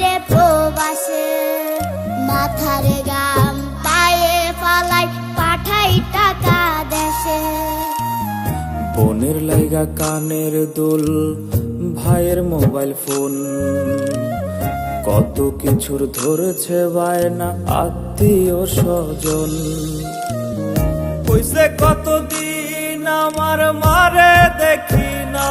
রে প্রবাসে? মাথারে গাম পায়ে পালাই পাঠাই টাকা দেশে। বোনের লাইগা কানের দুল ভাইয়ের মোবাইল ফোন। কত কিছুর ধরেছে বায়না আত্মীয় স্বজন। কইছে কতদিন আমার মারে দেখি না।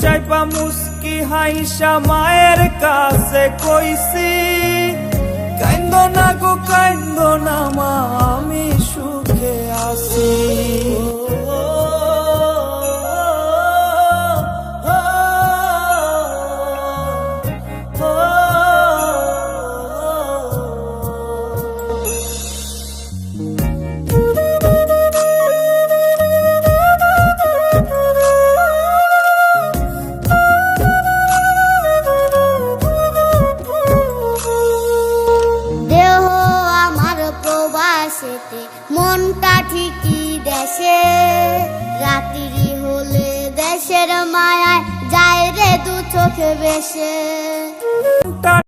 চাইপা মুস্কি হাইসা মায়ের কাছে কইছি কাইন্দ না গো কাইন্দ প্রবাসেতে মনটা ঠিকই দেশে রাত্রি হলে দেশের মায়ায় যায় রে দু চোখে বেশে।